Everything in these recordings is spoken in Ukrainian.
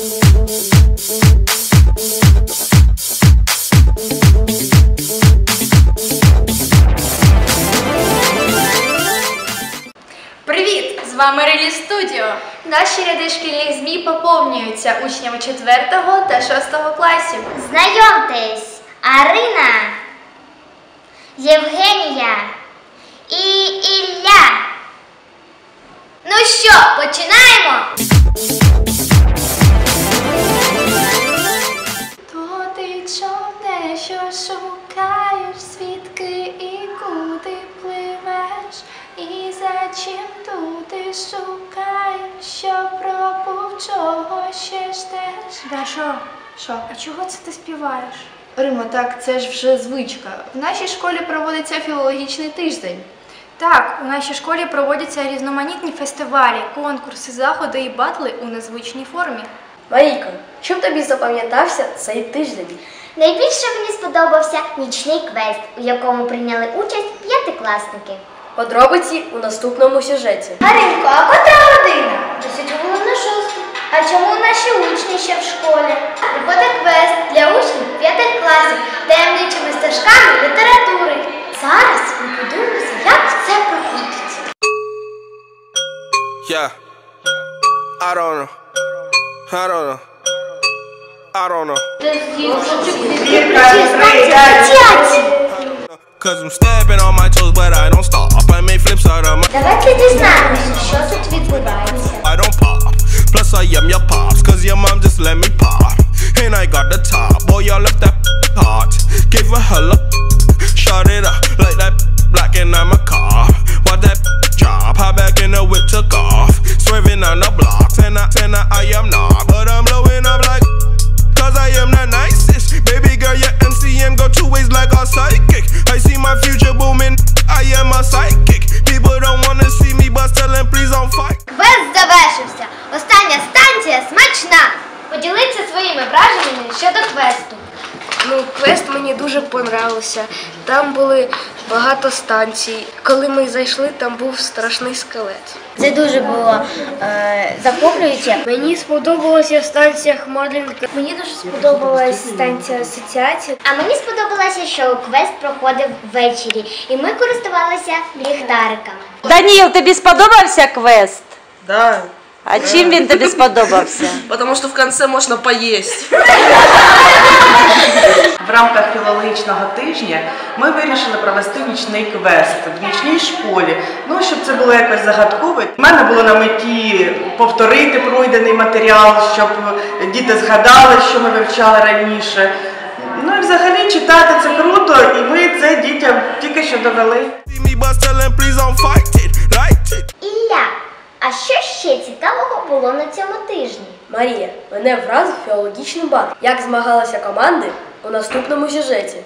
Привіт! З вами Релі Студіо. Наші ряди шкільних ЗМІ поповнюються учнями 4 та 6 класів. Знайомтесь, Арина, Євгенія і Ілля. Ну що, починаємо? Туди шукаєш, що пробув, чого ще ждеш. Дашо, що? А чого це ти співаєш? Римо, так це ж вже звичка. В нашій школі проводиться філологічний тиждень. Так, у нашій школі проводяться різноманітні фестивалі, конкурси, заходи і батли у незвичній формі. Марійко, чим тобі запам'ятався цей тиждень? Найбільше мені сподобався нічний квест, у якому прийняли участь п'ятикласники. Подробиці у наступному сюжеті. Маринко, а котра година? Десять хвилин на шосту. А чому наші учні ще в школі? Приходить квест для учнів п'ятих класів таємничими стежками літератури. Зараз ми подивимося, як це проходить. Yeah. I don't know. I don't know. I don't know. Cause I'm stepping on my toes, but I don't stop. I make flips out of my. Давайте дізнаємося, що тут відбувається. I don't pop. Plus, I am your pops. Cause your mom just let me pop. And I got the top. Boy, y'all left that hot. Gave her hella. Shot it up Там багато станцій. Коли ми зайшли, там був страшний скелет. Це дуже було е, захоплююче. Мені сподобалася станція Хмаринка. Мені дуже сподобалась станція асоціації. А мені сподобалося, що квест проходив ввечері, і ми користувалися ліхтариками. Даніл, тобі сподобався квест? Да, А чим він тобі сподобався? потому что в конце можно поесть. В рамках філологічного тижня ми вирішили провести нічний квест в нічній школі. Ну, щоб це було якось загадково. У мене було на меті повторити пройдений матеріал, щоб діти згадали, що ми вивчали раніше. Ну і взагалі читати це круто, і ми це дітям тільки що довели. Цікавого було на цьому тижні? Марія, мене вразив філологічний бар. Як змагалися команди у наступному сюжеті.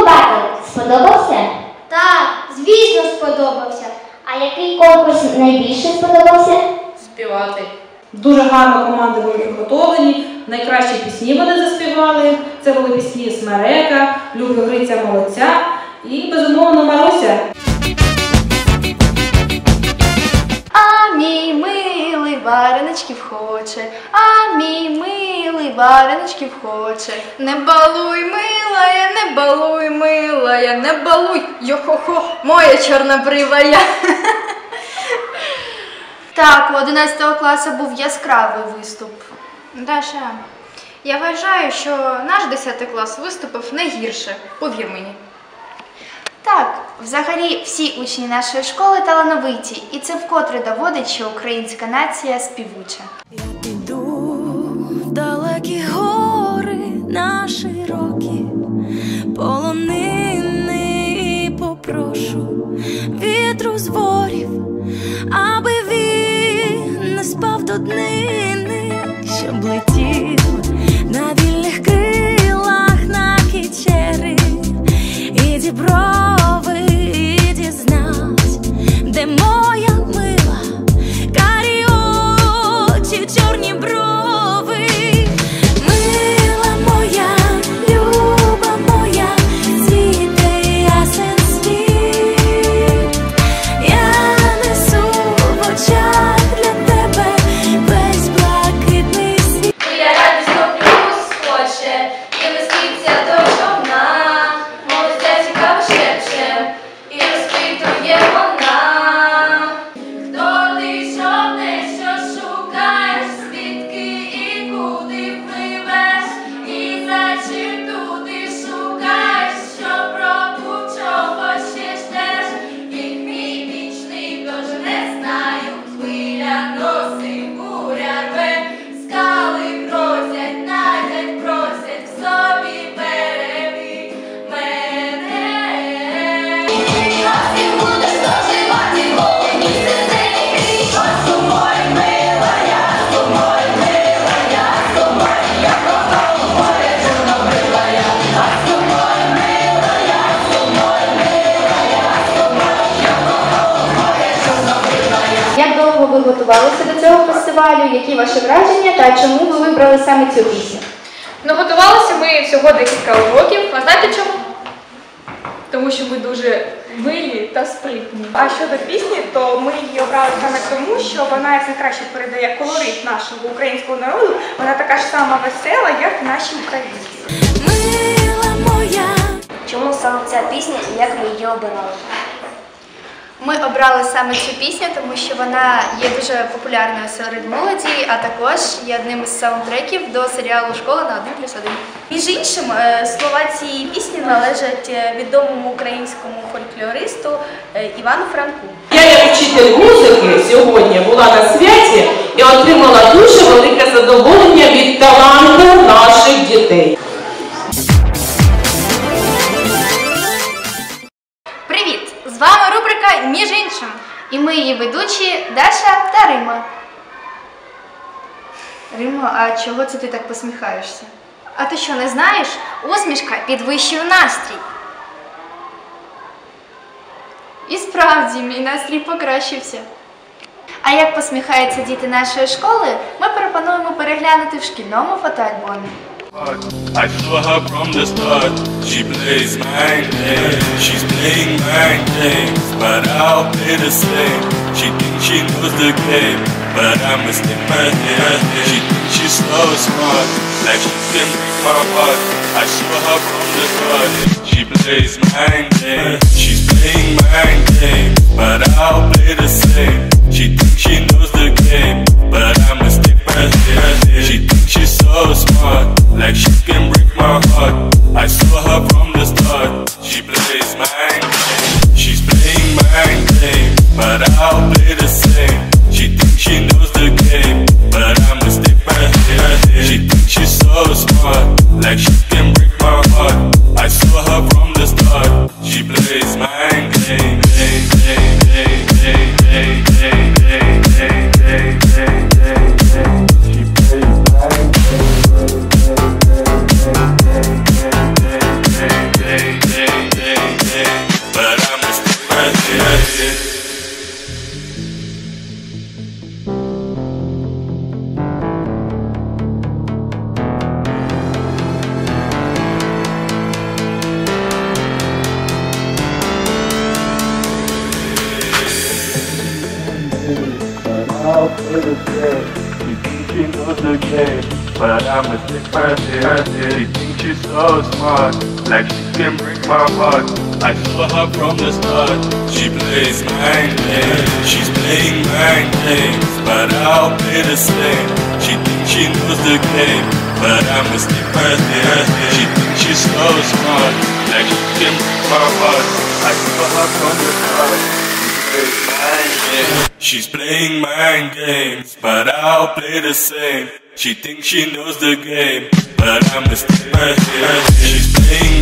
Батл? Сподобався? Так, звісно, сподобався. А який конкурс найбільше сподобався? Співати. Дуже гарно команди були підготовлені. Найкращі пісні вони заспівали. Це були пісні Смерека, Люби Гриця Молодця і безумовно Маруся. А мій милий вареничків хоче, а мій милий вареничків хоче. Не балуй, милая, не балуй, милая, не балуй, йо-хо-хо, моя чорнобривая. Так, у 11 класу був яскравий виступ. Даша, я вважаю, що наш 10 клас виступив не гірше, повір мені. Так, взагалі всі учні нашої школи талановиті, і це вкотре доводить, що українська нація співуча. Я піду в далекі гори на широкі полонини і попрошу вітру зборів, аби він не спав до днів. Ваші враження та чому ви вибрали саме цю пісню? Ну, готувалися ми всього декілька уроків. А знаєте чому? Тому що ми дуже милі та спритні. А щодо пісні, то ми її обрали саме тому, що вона як найкраще передає колорит нашого українського народу. Вона така ж сама весела, як наші українці. Мила моя. Чому саме ця пісня і як ми її обирали? Ми обрали саме цю пісню, тому що вона є дуже популярною серед молоді, а також є одним із саундтреків до серіалу Школа на 1 плюс 1. Між іншим, е, слова цієї пісні належать е, відомому українському фольклористу е, Івану Франку. Я як вчитель музики сьогодні була на святі і отримала дуже велике задоволення від таланту наших дітей. І ми її ведучі Даша та Рима. Рима, а чого це ти так посміхаєшся? А ти що, не знаєш? Усмішка підвищує настрій. І справді, мій настрій покращився. А як посміхаються діти нашої школи, ми пропонуємо переглянути в шкільному фотоальбомі. I saw her from the start. She plays my game, She's playing my games, but I'll play the same. She thinks she knows the game, but I mistake my hand. She thinks she's so smart, like she can break my heart. I saw her from the start. She plays my game, She's playing my game, but I'll play the same. She thinks she knows the game, but I mistake change. She knows game, but I mistake my head. She thinks she's so smart, like she can break my heart. I saw her from the start. She plays mind games. She's playing mind games, but I'll play the same. She thinks she knows the game, but I mistake my head. She thinks she's so smart, like she can break my heart. I saw her from the start. She's playing mind games, but I'll play the same. She thinks she knows the game, but I mistake my head. She's playing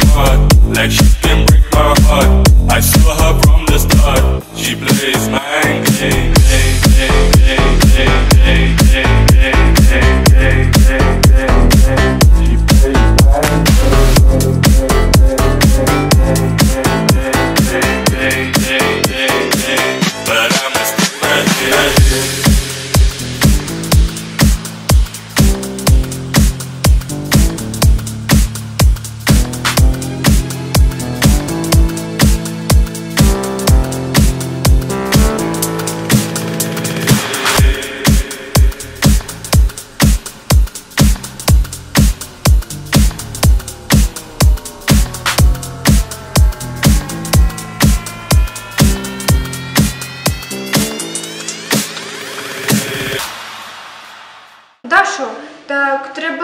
smart, like she can break my heart. I saw her from the start. She plays my game, game, game, game, game, game.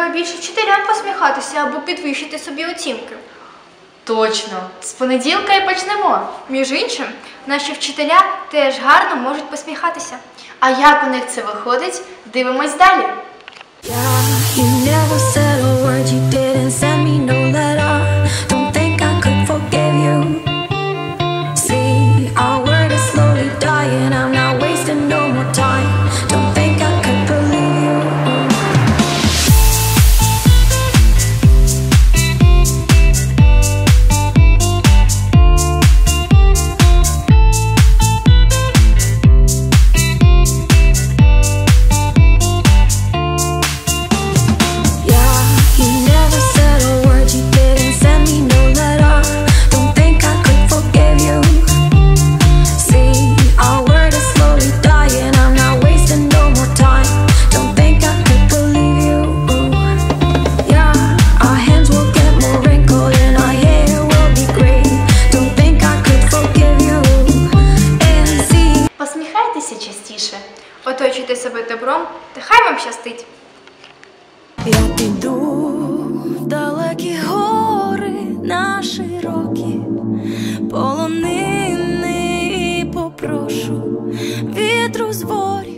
треба більше вчителям посміхатися або підвищити собі оцінки. Точно, з понеділка і почнемо. Між іншим, наші вчителя теж гарно можуть посміхатися. А як у них це виходить, дивимось далі. добром, та хай вам щастить. Я піду в далекі гори наші роки, полонини попрошу вітру зборі.